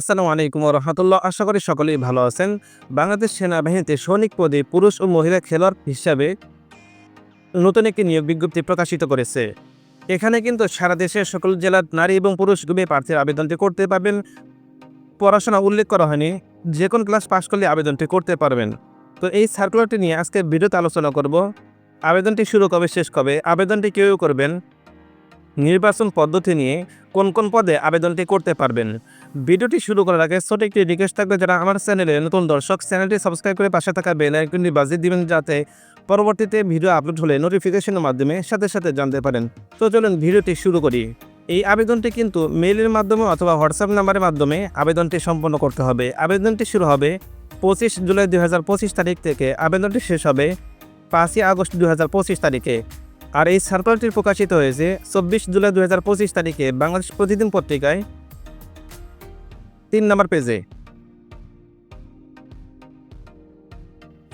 আসসালামু আলাইকুম রহমতুল্লাহ। আশা করি সকলেই ভালো আছেন। বাংলাদেশ সেনাবাহিনীতে সৈনিক পদে পুরুষ ও মহিলা খেলোয়াড় হিসাবে নতুন একটি নিয়োগ বিজ্ঞপ্তি প্রকাশিত করেছে। এখানে কিন্তু সারা দেশের সকল জেলার নারী এবং পুরুষ উভয় প্রার্থীর আবেদনটি করতে পারবেন। পড়াশোনা উল্লেখ করা হয়নি, যে কোন ক্লাস পাশ করলে আবেদনটি করতে পারবেন। তো এই সার্কুলারটি নিয়ে আজকে ভিডিওতে আলোচনা করব। আবেদনটি শুরু কবে, শেষ কবে আবেদনটি কেউ করবেন, নির্বাচন পদ্ধতি নিয়ে কোন কোন পদে আবেদনটি করতে পারবেন ভিডিওটি শুরু করার আগে ছোট একটি রিকোয়েস্ট থাকবে যারা আমার চ্যানেলে নতুন দর্শক চ্যানেলটি সাবস্ক্রাইব করে পাশে থাকা বেল আইকনটি বাজিয়ে দিবেন যাতে পরবর্তীতে ভিডিও আপলোড হলে নোটিফিকেশনের মাধ্যমে সাথে সাথে জানতে পারেন। তো চলুন ভিডিওটি শুরু করি। এই আবেদনটি কিন্তু মেইলের মাধ্যমে অথবা হোয়াটসঅ্যাপ নাম্বারের মাধ্যমে আবেদনটি সম্পন্ন করতে হবে। আবেদনটি শুরু হবে পঁচিশ জুলাই দু হাজার পঁচিশ তারিখ থেকে। আবেদনটি শেষ হবে পাঁচই আগস্ট দু হাজার পঁচিশ তারিখে। আর এই সার্কুলারটি প্রকাশিত হয়েছে চব্বিশ জুলাই দু হাজার পঁচিশ তারিখে। বাংলাদেশ প্রতিদিন পত্রিকায় তিন নম্বর পেজে।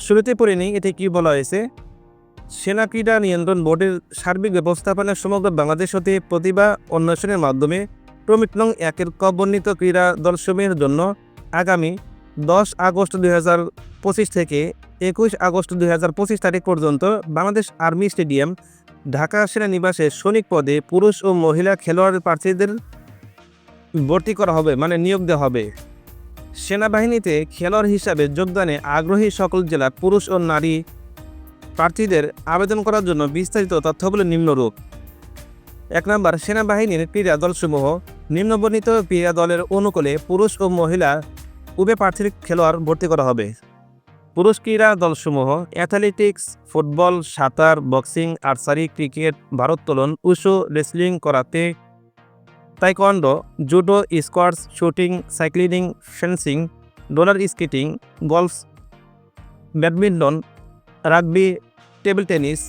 শুরুতে পড়ে নিই, এতে কি বলা হয়েছে? সেনা ক্রীড়া নিয়ন্ত্রণ বোর্ডের সার্বিক ব্যবস্থাপনার সমগ্র বাংলাদেশ হতে প্রতিভা অন্বেষণের মাধ্যমে প্রমিট নং একের কবর্ণিত ক্রীড়া দলসমূহের জন্য আগামী দশ আগস্ট দুই থেকে একুশ আগস্ট দুই তারিখ পর্যন্ত বাংলাদেশ আর্মি স্টেডিয়াম, ঢাকা সেনানিবাসে সৈনিক পদে পুরুষ ও মহিলা খেলোয়াড় প্রার্থীদের ভর্তি করা হবে মানে নিয়োগ দেওয়া হবে। সেনাবাহিনীতে খেলোয়াড় হিসাবে যোগদানে আগ্রহী সকল জেলার পুরুষ ও নারী প্রার্থীদের আবেদন করার জন্য বিস্তারিত তথ্যগুলো নিম্নরূপ। এক নম্বর, সেনাবাহিনীর ক্রীড়া দলসমূহ নিম্নবর্ণিত ক্রীড়া দলের অনুকূলে পুরুষ ও মহিলা উভয় প্রার্থীর খেলোয়াড় ভর্তি করা হবে। পুরুষ ক্রীড়া দলসমূহ অ্যাথলেটিক্স, ফুটবল, সাঁতার, boxing, archery, cricket, ভারোত্তোলন, wushu, wrestling, karate taekwondo judo squash shooting cycling fencing roller skating golf badminton rugby table tennis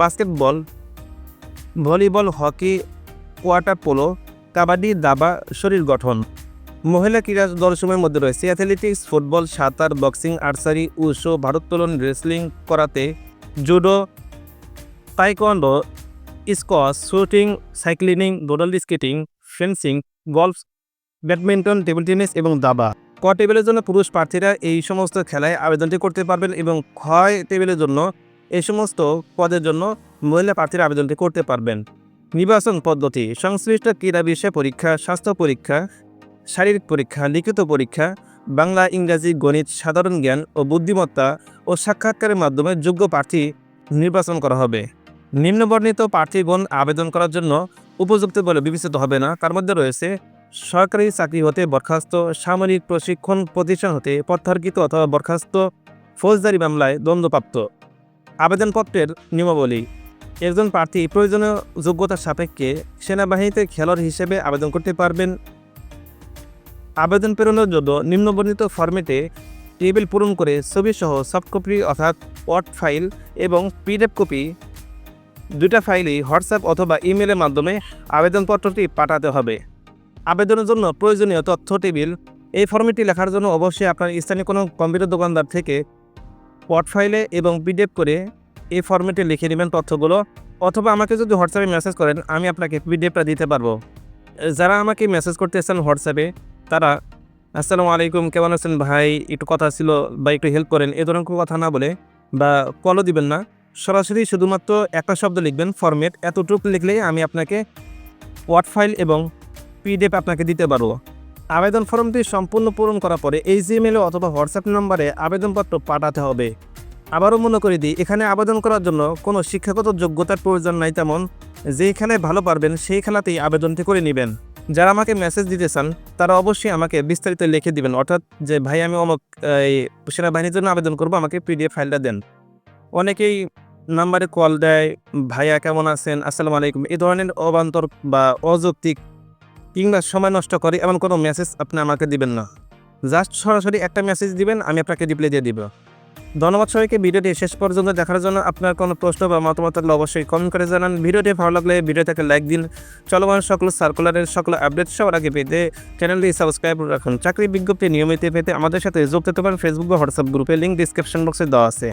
basketball volleyball hockey water polo kabaddi দাবা শরীর গঠন। মহিলা ক্রীড়া দলসমূহের মধ্যে রয়েছে অ্যাথলেটিক্স ফুটবল সাঁতার boxing archery wushu ভারোত্তোলন wrestling karate judo taekwondo squash, shooting cycling রোডাল skating, fencing, golf, badminton, table tennis এবং দাবা। ক টেবিলের জন্য পুরুষ প্রার্থীরা এই সমস্ত খেলায় আবেদনটি করতে পারবেন এবং ক্ষয় টেবিলের জন্য এই সমস্ত পদের জন্য মহিলা প্রার্থীরা আবেদনটি করতে পারবেন। নির্বাচন পদ্ধতি, সংশ্লিষ্ট ক্রীড়া বিষয় পরীক্ষা, স্বাস্থ্য পরীক্ষা, শারীরিক পরীক্ষা, লিখিত পরীক্ষা, বাংলা, ইংরাজি, গণিত, সাধারণ জ্ঞান ও বুদ্ধিমত্তা ও সাক্ষাৎকারের মাধ্যমে যোগ্য প্রার্থী নির্বাচন করা হবে। নিম্নবর্ণিত প্রার্থীগণ আবেদন করার জন্য উপযুক্ত বলে বিবেচিত হবে না। তার মধ্যে রয়েছে, সরকারি চাকরি হতে বরখাস্ত, সামরিক প্রশিক্ষণ প্রতিষ্ঠান হতে প্রত্যার্পিত অথবা বরখাস্ত, ফৌজদারি মামলায় দ্বন্দ্বপ্রাপ্ত। আবেদনপত্রের নিয়মাবলী, একজন প্রার্থী প্রয়োজনীয় যোগ্যতার সাপেক্ষে সেনাবাহিনীতে খেলোয়াড় হিসেবে আবেদন করতে পারবেন। আবেদন প্রেরণের জন্য নিম্নবর্ণিত ফরম্যাটে টেবিল পূরণ করে ছবিসহ সফট কপি অর্থাৎ ওয়ার্ড ফাইল এবং পিডিএফ কপি দুটা ফাইলই হোয়াটসঅ্যাপ অথবা ইমেলের মাধ্যমে আবেদনপত্রটি পাঠাতে হবে। আবেদনের জন্য প্রয়োজনীয় তথ্য টেবিল, এই ফর্মেটটি লেখার জন্য অবশ্যই আপনার স্থানীয় কোনো কম্পিউটার দোকানদার থেকে ওয়ার্ড ফাইলে এবং পিডিএফ করে এই ফর্মেটে লিখে নেবেন তথ্যগুলো, অথবা আমাকে যদি হোয়াটসঅ্যাপে মেসেজ করেন, আমি আপনাকে পিডিএফটা দিতে পারব। যারা আমাকে মেসেজ করতে চান হোয়াটসঅ্যাপে, তারা, আসসালামু আলাইকুম, কেমন আছেন ভাই? একটু কথা ছিল বা একটু হেল্প করেন। এ ধরনের কথা না বলে বা কলও দিবেন না। সরাসরি শুধুমাত্র একটা শব্দ লিখবেন ফরম্যাট এতটুকু লিখলেই আমি আপনাকে ওয়ার্ড ফাইল এবং পিডিএফ আপনাকে দিতে পারব। আবেদন ফর্মটি সম্পূর্ণ পূরণ করার পরে এই জিমেলে অথবা হোয়াটসঅ্যাপ নম্বরে আবেদনপত্র পাঠাতে হবে। আবারও মনে করে দিই, এখানে আবেদন করার জন্য কোনো শিক্ষাগত যোগ্যতার প্রয়োজন নাই তেমন। যেই খেলায় ভালো পারবেন, সেই খেলাতেই আবেদনটি করে নেবেন। যারা আমাকে মেসেজ দিতে চান, তারা অবশ্যই আমাকে বিস্তারিত লিখে দিবেন। অর্থাৎ যে, ভাই, আমি অমুক, এই সেনাবাহিনীর জন্য আবেদন করব, আমাকে পিডিএফ ফাইলটা দেন। অনেকেই নাম্বারে কল দেয়, ভাইয়া কেমন আছেন? আসসালামু আলাইকুম। এই ধরনের অবান্তর বা অযৌক্তিক কিংবা সময় নষ্ট করে এমন কোনো মেসেজ আপনি আমাকে দিবেন না। জাস্ট সরাসরি একটা মেসেজ দিবেন, আমি আপনাকে রিপ্লাই দিয়ে দিব। ধন্যবাদ সবাইকে, ভিডিওটি শেষ পর্যন্ত দেখার জন্য আপনার কোনো প্রশ্ন বা মতামত থাকলে অবশ্যই কমেন্ট করে জানান। ভিডিওটি ভালো লাগলে ভিডিওটাকে লাইক দিন। চলমান সকল সার্কুলারের সকল আপডেট সবার আগে পেতে চ্যানেলটি সাবস্ক্রাইব রাখুন। চাকরি বিজ্ঞপ্তি নিয়মিত পেতে আমাদের সাথে যোগ করতে পারেন ফেসবুক বা হোয়াটসঅ্যাপ গ্রুপে লিঙ্ক ডিসক্রিপশন বক্সে দেওয়া আছে।